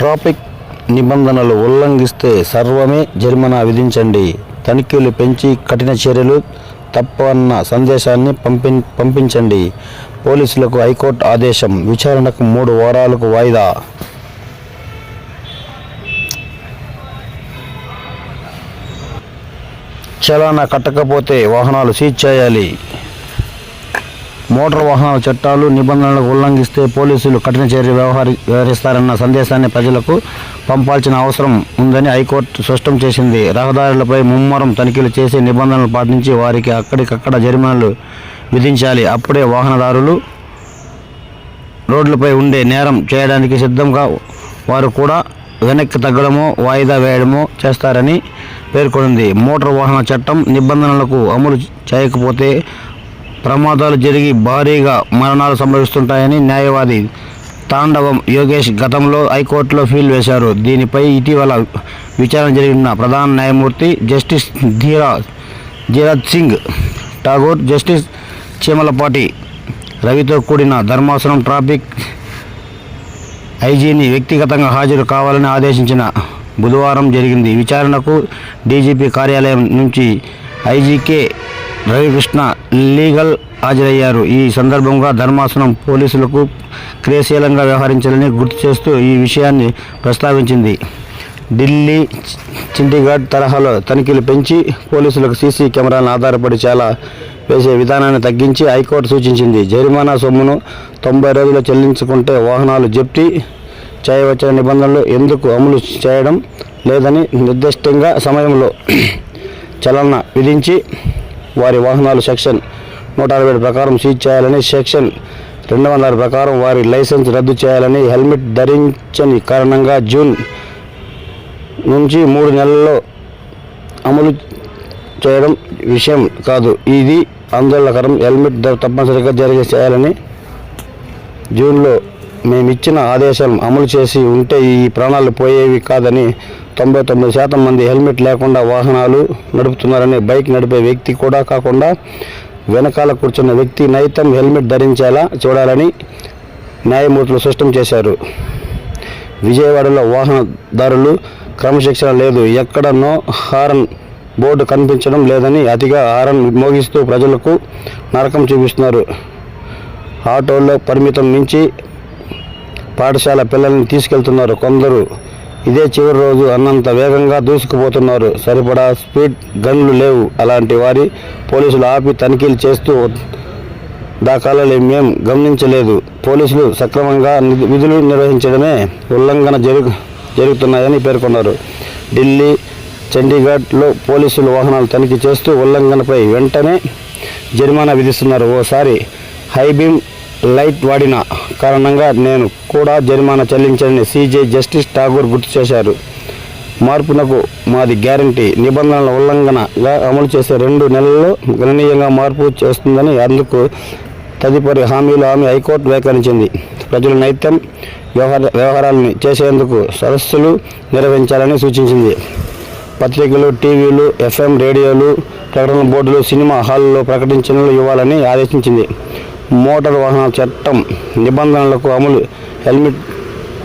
Traffic నిబంధనలు ఉల్లంఘిస్తే సర్వమే జరిమానా విధించండి. తనిఖీలు పెంచి కఠిన చర్యలు తప్పన్న సందేశాన్ని పంపి పంపించండి. పోలీసులకు హైకోర్టు ఆదేశం. విచారణకు మూడు వారాలకు వాయిదా. చలానా కట్టకపోతే వాహనాలు సీజ్ చేయాలి. మోటార్ వాహనాల చట్టాలు నిబంధనలకు ఉల్లంఘిస్తే పోలీసులు కఠిన చర్య వ్యవహరి వ్యవహరిస్తారన్న సందేశాన్ని ప్రజలకు పంపాల్సిన అవసరం ఉందని హైకోర్టు స్పష్టం చేసింది. రహదారులపై ముమ్మరం తనిఖీలు చేసి నిబంధనలు పాటించి వారికి అక్కడికక్కడ జరిమానాలు విధించాలి. అప్పుడే వాహనదారులు రోడ్లపై ఉండే నేరం చేయడానికి సిద్ధంగా వారు కూడా వెనక్కి తగ్గడమో వాయిదా వేయడమో చేస్తారని పేర్కొంది మోటార్ వాహన చట్టం నిబంధనలకు అమలు చేయకపోతే ప్రమాదాలు జరిగి భారీగా మరణాలు సంభవిస్తుంటాయని న్యాయవాది తాండవం యోగేష్ గతంలో హైకోర్టులో ఫీల్ వేశారు. దీనిపై ఇటీవల విచారణ జరిగిన ప్రధాన న్యాయమూర్తి జస్టిస్ ధీరా ధీరాజ్ సింగ్ ఠాగూర్ జస్టిస్ చీమలపాటి రవితో కూడిన ధర్మాసనం ట్రాఫిక్ ఐజీని వ్యక్తిగతంగా హాజరు కావాలని ఆదేశించిన బుధవారం జరిగింది. విచారణకు డీజీపీ కార్యాలయం నుంచి ఐజీకే రవికృష్ణ లీగల్ హాజరయ్యారు. ఈ సందర్భంగా ధర్మాసనం పోలీసులకు క్రియాశీలంగా వ్యవహరించాలని గుర్తు చేస్తూ ఈ విషయాన్ని ప్రస్తావించింది. ఢిల్లీ చండీగఢ్ తరహాలో తనిఖీలు పెంచి పోలీసులకు సీసీ కెమెరాలను ఆధారపడి చాలా వేసే విధానాన్ని తగ్గించి హైకోర్టు సూచించింది. జరిమానా సొమ్మును తొంభై రోజులు చెల్లించుకుంటే వాహనాలు జప్తి చేయవచ్చని నిబంధనలు ఎందుకు అమలు చేయడం లేదని నిర్దిష్టంగా సమయంలో చలన విధించి వారి వాహనాలు సెక్షన్ నూట అరవై ప్రకారం సీజ్ చేయాలని సెక్షన్ రెండు వందల ప్రకారం వారి లైసెన్స్ రద్దు చేయాలని హెల్మెట్ ధరించని కారణంగా జూన్ నుంచి మూడు నెలల్లో అమలు చేయడం విషయం కాదు. ఇది ఆందోళనకరం. హెల్మెట్ తప్పనిసరిగా జరిగే చేయాలని జూన్లో మేమిచ్చిన ఆదేశం అమలు చేసి ఉంటే ఈ ప్రాణాలు పోయేవి కాదని తొంభై తొమ్మిది శాతం మంది హెల్మెట్ లేకుండా వాహనాలు నడుపుతున్నారని బైక్ నడిపే వ్యక్తి కూడా కాకుండా వెనకాల కూర్చున్న వ్యక్తి నైతం హెల్మెట్ ధరించేలా చూడాలని న్యాయమూర్తులు స్పష్టం చేశారు. విజయవాడలో వాహనదారులు క్రమశిక్షణ లేదు. ఎక్కడ నో హారన్ బోర్డు కనిపించడం లేదని అతిగా హారన్ మోగిస్తూ ప్రజలకు నరకం చూపిస్తున్నారు. ఆటోల్లో పరిమితం మించి పాఠశాల పిల్లల్ని తీసుకెళ్తున్నారు. కొందరు ఇదే చివరి రోజు అన్నంత వేగంగా దూసుకుపోతున్నారు. సరిపడా స్పీడ్ గన్లు లేవు. అలాంటి వారి పోలీసులు ఆపి తనిఖీలు చేస్తూ దాఖలాలు మేం గమనించలేదు. పోలీసులు సక్రమంగా విధులు నిర్వహించడమే ఉల్లంఘన జరుగు జరుగుతున్నాయని పేర్కొన్నారు. ఢిల్లీ చండీగఢ్లో పోలీసులు వాహనాలు తనిఖీ చేస్తూ ఉల్లంఘనపై వెంటనే జరిమానా విధిస్తున్నారు. ఓసారి హైబీమ్ లైట్ వాడిన కారణంగా నేను కూడా జరిమానా చెల్లించాలని సీజే జస్టిస్ ఠాగూర్ గుర్తు చేశారు. మార్పునకు మాది గ్యారంటీ. నిబంధనల ఉల్లంఘనగా అమలు చేసే రెండు నెలల్లో గణనీయంగా మార్పు చేస్తుందని అందుకు తదుపరి హామీలు ఆమె హైకోర్టు వ్యాఖ్యానించింది. ప్రజలు నైత్యం వ్యవహార వ్యవహారాలను చేసేందుకు సదస్సులు నిర్వహించాలని సూచించింది. పత్రికలు టీవీలు ఎఫ్ఎం రేడియోలు ప్రకటన బోర్డులు సినిమా హాల్లో ప్రకటించనలు ఇవ్వాలని ఆదేశించింది. మోటార్ వాహనాల చట్టం నిబంధనలకు అమలు హెల్మెట్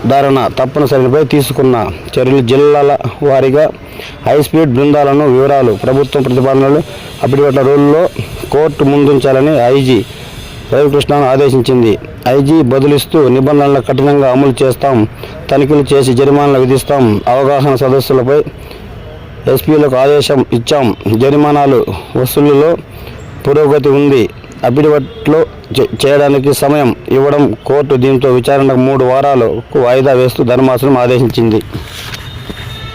ధారణ తప్పనిసరిపై తీసుకున్న చర్యలు జిల్లాల వారీగా హై స్పీడ్ బృందాలను వివరాలు ప్రభుత్వం ప్రతిపాదనలు అప్పటిపట్ల రోజుల్లో కోర్టు ముందుంచాలని ఐజీ రవికృష్ణను ఆదేశించింది. ఐజీ బదులిస్తూ నిబంధనలు కఠినంగా అమలు చేస్తాం తనిఖీలు చేసి జరిమానాలు విధిస్తాం అవగాహన సదస్సులపై ఎస్పీలకు ఆదేశం ఇచ్చాం. జరిమానాలు వసూలులో పురోగతి ఉంది. అఫిడవిట్లో చేయడానికి సమయం ఇవ్వడం కోర్టు దీంతో విచారణకు మూడు వారాలకు వాయిదా వేస్తూ ధర్మాసనం ఆదేశించింది.